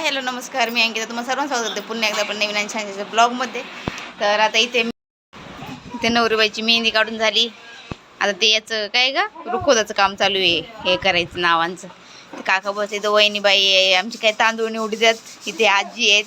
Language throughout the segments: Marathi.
हाय हॅलो नमस्कार. मी अंकिता. तुम्हाला सर्वांना स्वागत करते पुन्हा एकदा आपण नवीन आणि छानच्या ब्लॉगमध्ये. तर आता इथे इथे नवरीबाईची मेहंदी काढून झाली. आता ते याचं काय का रुखोदाचं काम चालू आहे. हे करायचं नावांचं. ते काका बस इथं वहिनीबाई आहे. आमची काय तांदूळ निवडी देत इथे आजी आहेत.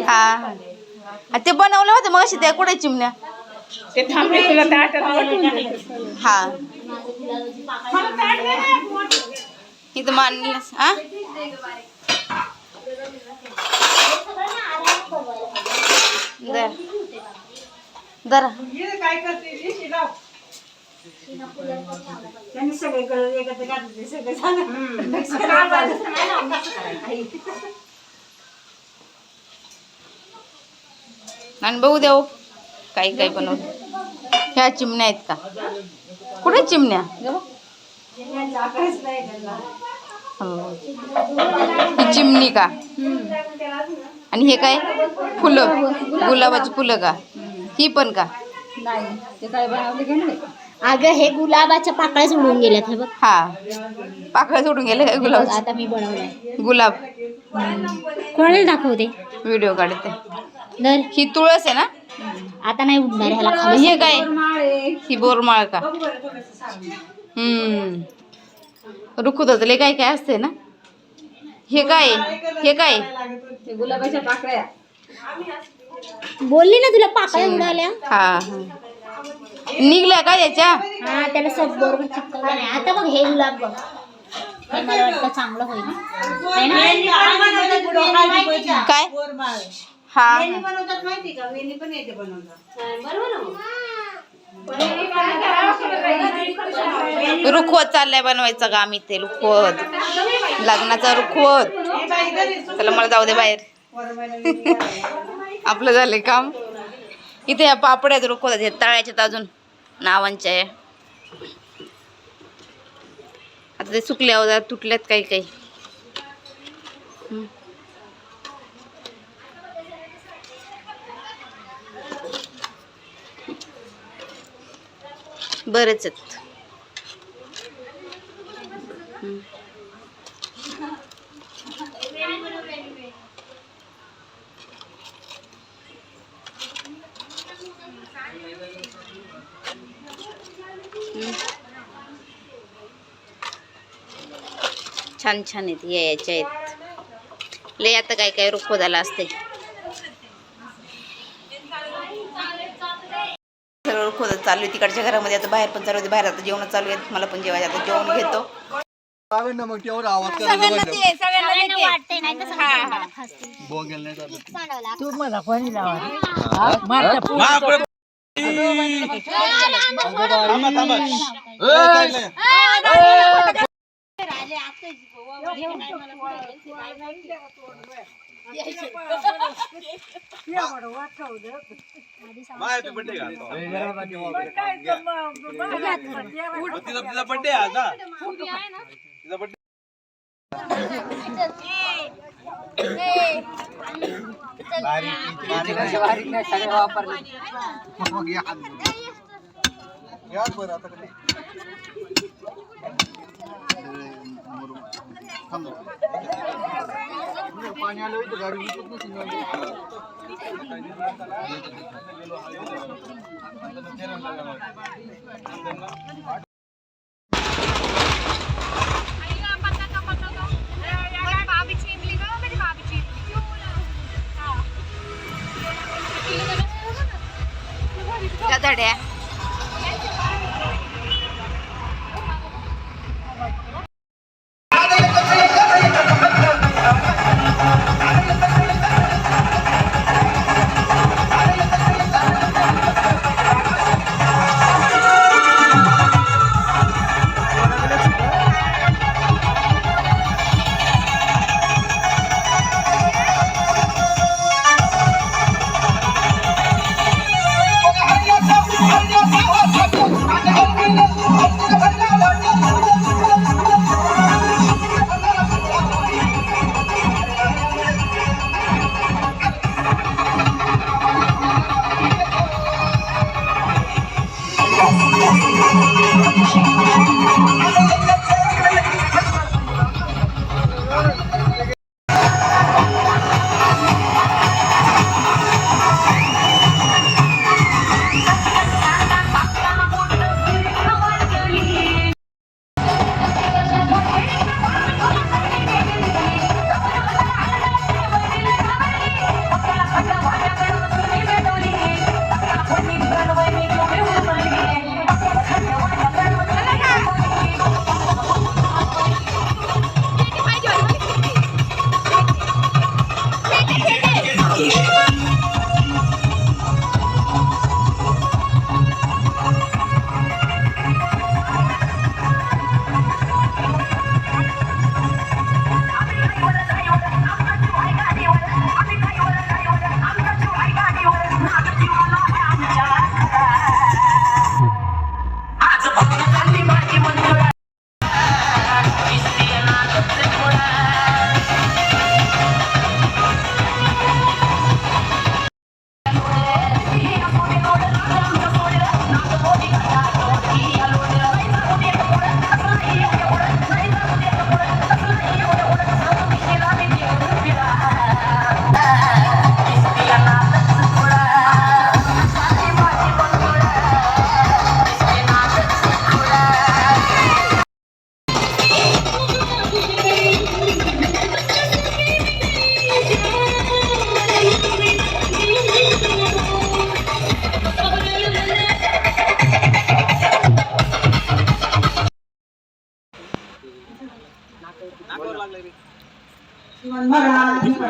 हा हा. ते बनवलं होतं मग अशी त्या कुठे चिमण्या? ते थांबले तुला ताटात हा. इथं मानलं. हा दर दरा. काय करते लाव त्यांनी सगळे कळलं एकत्र घातले सगळे आणि बघू देऊ काही काही बनवलं ह्या चिमण्या आहेत का? कुठे चिमण्या? हो. ही चिमणी का? आणि हे काय? फुलं. गुलाबाची फुलं का? ही पण का? अगं हे गुलाबाच्या पाकळ्या सोडून गेल्यात हे बघ. हा. पाकळ्या सोडून गेले काय गुलाब? आता मी बनवलाय. गुलाब. कोणाला दाखवते व्हिडिओ काढते. दर. ही तुळस आहे ना? आता नाही उडणार ह्याला खाली हे काय? ही बोरमाळ का? हम्म. रुखुतातले काय काय असते ना? हे काय? हे काय? गुलाबाच्या पाकळ्या. बोलली ना तुला पाकळ्या उडाल्या? हा हा. निघल्या का याच्या? हा त्याला सब बरोबर चिपकवलं नाही. आता बघ हे गुलाब बघ. हे मला वाटतं चांगलं होईल. है ना? काय? हा. हा. बनवतात माहिती का? वेणी पण येते बनवतात. रुखवत चाललाय बनवायचं काम इथे रुखवत. लग्नाचा रुखवत. चला मला जाऊ दे बाहेर. आपलं झालंय काम. इथे या पापड्यात रुखवत आहेत तळ्याच्यात अजून नावांच्या आहे आता ते सुकल्या होत्या तुटल्यात काही काही. बरेच आहेत. छान छान आहेत या याच्या आहेत. लय आता काय काय रुखो झाला असते सगळं रुखो चालू आहे. तिकडच्या घरामध्ये आता बाहेर पण चालू होते बाहेर आता जेवण चालू आहेत. मला पण जेवायचं आता जेवण घेतो. चालेल ना मग तेवढा आवाज करायला बंद. सगळ्यांना वाटतंय नाही तिचा बड्डे आज ना तिचा बड्डे पाणी आलं इथं गाडी उतरत で。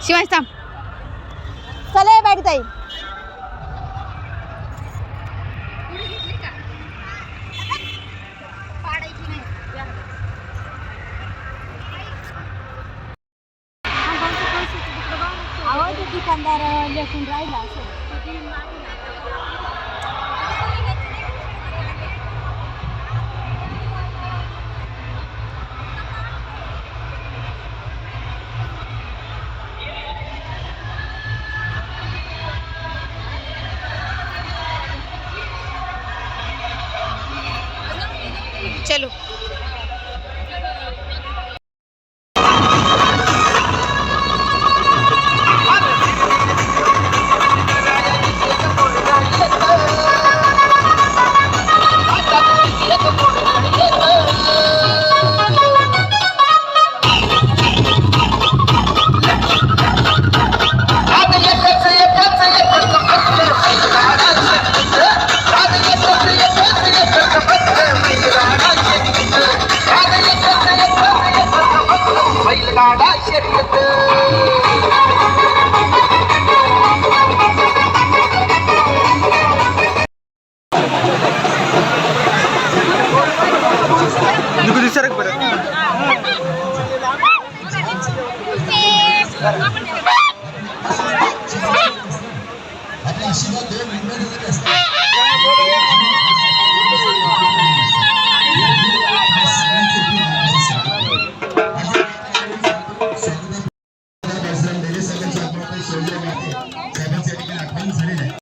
शिवाय थांब. चला बॅग ताई. दुकानदार लेखून राहिला असं चलो. Bye, Shetty.